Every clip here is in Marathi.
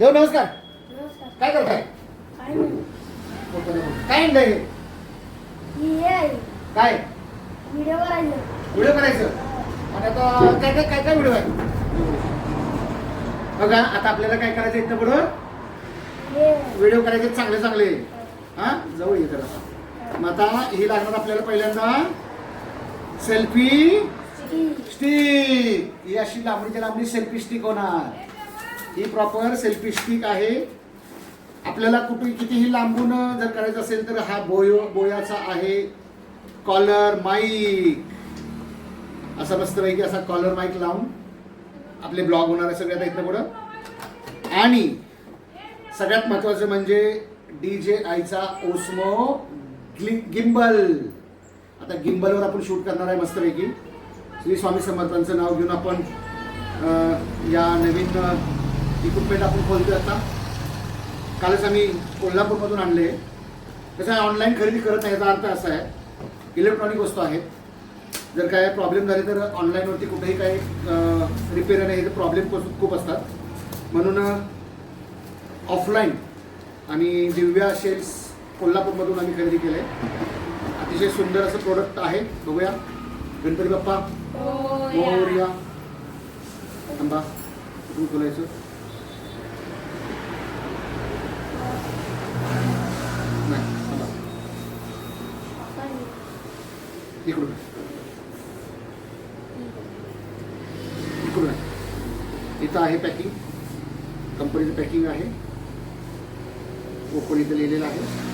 देव नमस्कार. नमस्कार. काय करताय? काय नाही. काय आणलंय हे? ही हे आहे. काय? व्हिडिओ करायचं व्हिडिओ करायचं आणि आता काय काय काय काय व्हिडिओ आहे? बघा आता आपल्याला काय करायचं इथं पुढं? हे. व्हिडिओ करायचे चांगले चांगले. हा. जवळ ये जरा. मग आता ही लागणार आपल्याला पहिल्यांदा सेल्फी स्टिक. ही अशी लांबडीच्या लांबडी सेल्फी स्टिक होणार. ही प्रॉपर सेल्फी स्टिक आहे. आपल्याला कुठे कितीही लांबून जर करायचं असेल तर हा बोयो बोयाचा आहे. कॉलर माईक असा मस्तपैकी असा कॉलर माईक लावून आपले ब्लॉग होणार आहे सगळ्यात इथं पुढं. आणि सगळ्यात महत्वाचं म्हणजे डी जे आयचा ओस्मो गिम्बल. आता गिम्बलवर आपण शूट करणार आहे मस्तपैकी. श्री स्वामी समर्थांचं नाव घेऊन आपण या नवीन इक्विपमेंट आपण खोलतोय आता. कालच आम्ही कोल्हापूरमधून आणले. आहे ऑनलाईन खरेदी करत नाही याचा अर्थ असा आहे इलेक्ट्रॉनिक वस्तू आहेत. जर काय प्रॉब्लेम झाले तर ऑनलाईनवरती कुठेही काही रिपेअर आणि हे प्रॉब्लेम खूप असतात. म्हणून ऑफलाईन आणि दिव्या शेल्स कोल्हापूरमधून आम्ही खरेदी केलं आहे अतिशय सुंदर असं प्रोडक्ट आहे. बघूया. गणपती बाप्पा मोरया थांबा कुठून खोलायचं नाही थांबा इकडून. इकडून. आहे. इथं आहे पॅकिंग कंपनीचं पॅकिंग आहे. ओपन इथं लिहिलेलं आहे.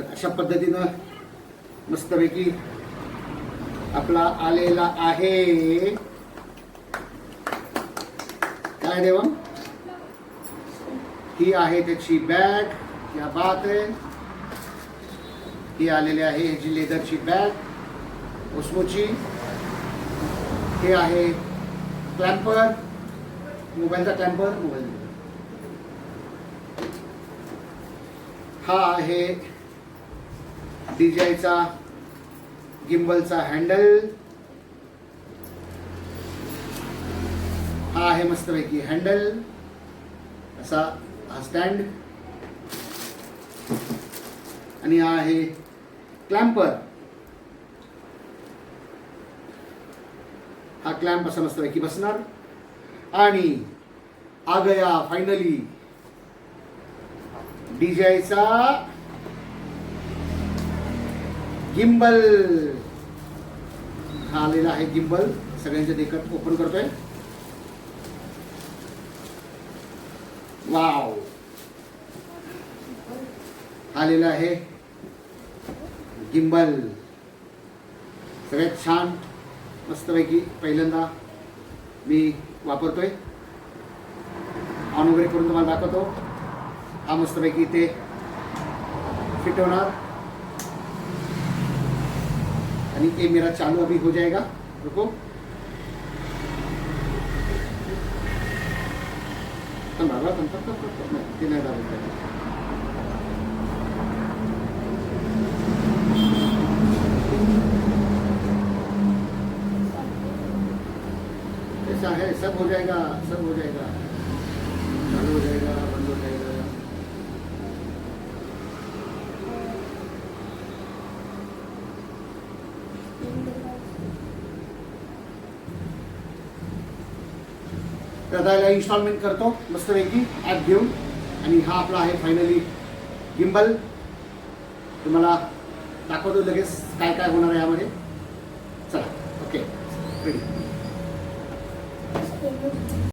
तर अशा पद्धतीनं मस्तपैकी आपला आलेला आहे. काय देवा? ही आहे त्याची बॅग या बात आहे. ही आलेली आहे ह्याची लेदरची बॅग ओस्मोची. हे आहे क्लॅम्पर मोबाईलचा क्लॅम्पर. मोबाईल हा आहे डीजायचा गिम्बलचा हँडल. हा आहे मस्तपैकी हँडल. असा हा स्टँड. आणि हा आहे क्लॅम्पर. हा क्लॅम्प असा मस्तपैकी बसणार. आणि आ गया फायनली डीजायचा गिम्बल हा आलेला आहे गिम्बल. सगळ्यांच्या देखत ओपन करतोय. वाव आलेला आहे. गिम्बल. सगळ्यात छान मस्तपैकी पहिल्यांदा मी वापरतोय. ऑन वगैरे करून तुम्हाला दाखवतो. हा मस्तपैकी इथे फिटवणार. यानी कि ये मेरा चालू अभी हो जाएगा। रुको। हो ऐसा है सब हो जाएगा सब हो जाएगा। चालू हो जाएगा। दादाला इन्स्टॉलमेंट करतो मस्तपैकी ॲप घेऊन. आणि हा आपला आहे फायनली गिम्बल तुम्हाला दाखवतो लगेच काय काय होणार आहे यामध्ये. चला ओके रेडी